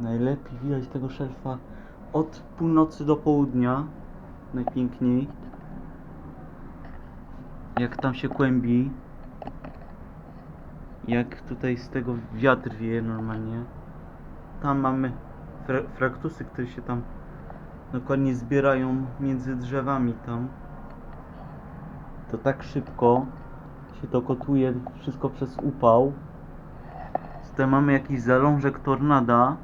Najlepiej widać tego szelfa od północy do południa. Najpiękniej. Jak tam się kłębi. Jak tutaj z tego wiatr wieje normalnie. Tam mamy fra fraktusy, które się tam dokładnie zbierają między drzewami tam. To tak szybko się to kotuje wszystko przez upał. Tutaj mamy jakiś zalążek tornada.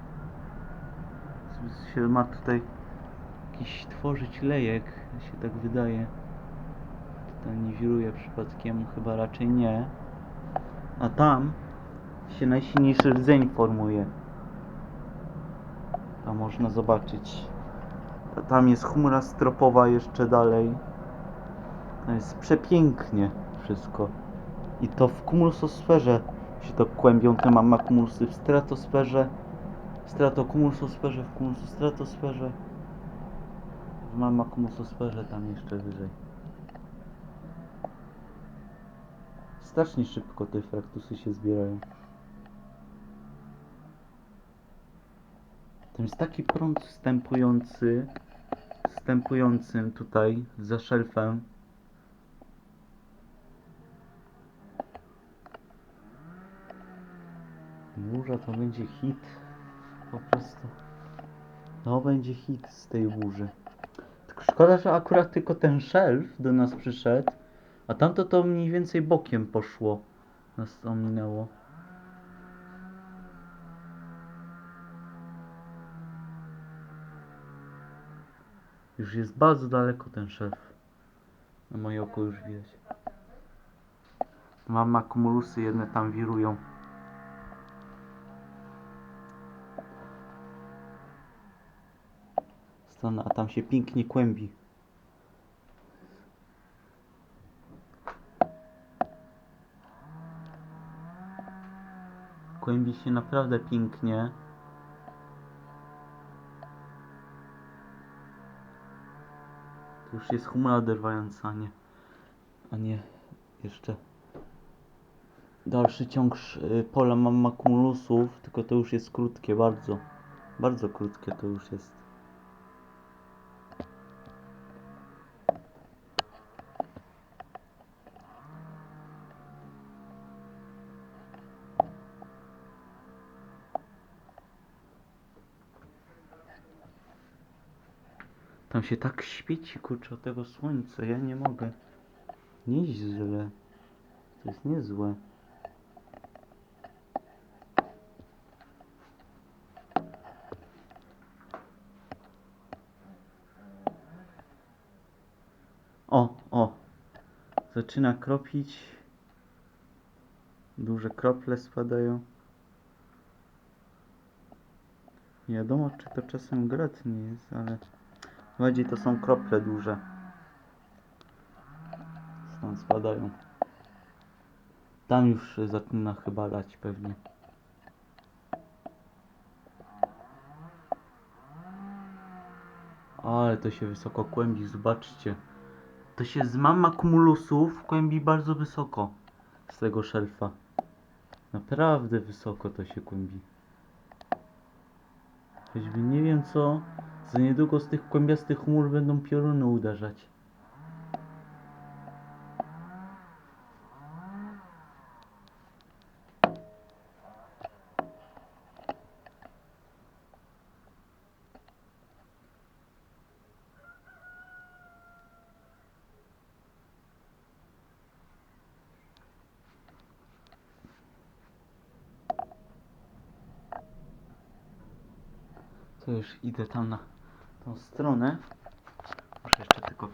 Się ma tutaj jakiś tworzyć lejek, się tak wydaje. Tutaj nie wiruje przypadkiem, chyba raczej nie. A tam się najsilniejszy rdzeń formuje. Tam można zobaczyć. A tam jest chmura stropowa jeszcze dalej. To jest przepięknie wszystko. I to w kumulosferze się to kłębią te mamakumusy. W stratosferze, w stratokumulusferze, w kumulostratosferze. W mamakumusferze tam jeszcze wyżej. Strasznie szybko te fraktusy się zbierają. Tam jest taki prąd wstępujący, wstępującym tutaj za szelfem. Burza to będzie hit. Po prostu. To będzie hit z tej burzy. Tylko szkoda, że akurat tylko ten szelf do nas przyszedł. A tamto to mniej więcej bokiem poszło. Nas to minęło. Już jest bardzo daleko ten szelf. Na moje oko już widać. Mam akumulusy, jedne tam wirują. Strona, a tam się pięknie kłębi. Kłębi się naprawdę pięknie. To już jest chmura oderwająca, a nie, a nie jeszcze dalszy ciąg y, pola mam akumulusów, tylko to już jest krótkie, bardzo, bardzo krótkie to już jest. Tam się tak świeci, kurczę, od tego słońca, ja nie mogę. Nieźle. To jest niezłe. O, o. Zaczyna kropić. Duże krople spadają. Nie wiadomo, czy to czasem grad nie jest, ale bardziej to są krople duże. Stąd spadają. Tam już zaczyna chyba lać pewnie. Ale to się wysoko kłębi, zobaczcie. To się z mama kumulusów kłębi bardzo wysoko z tego szelfa. Naprawdę wysoko to się kłębi. Choćby nie wiem co, za niedługo z tych kłębiastych chmur będą pioruny uderzać. To już idę tam na tą stronę. Muszę jeszcze tylko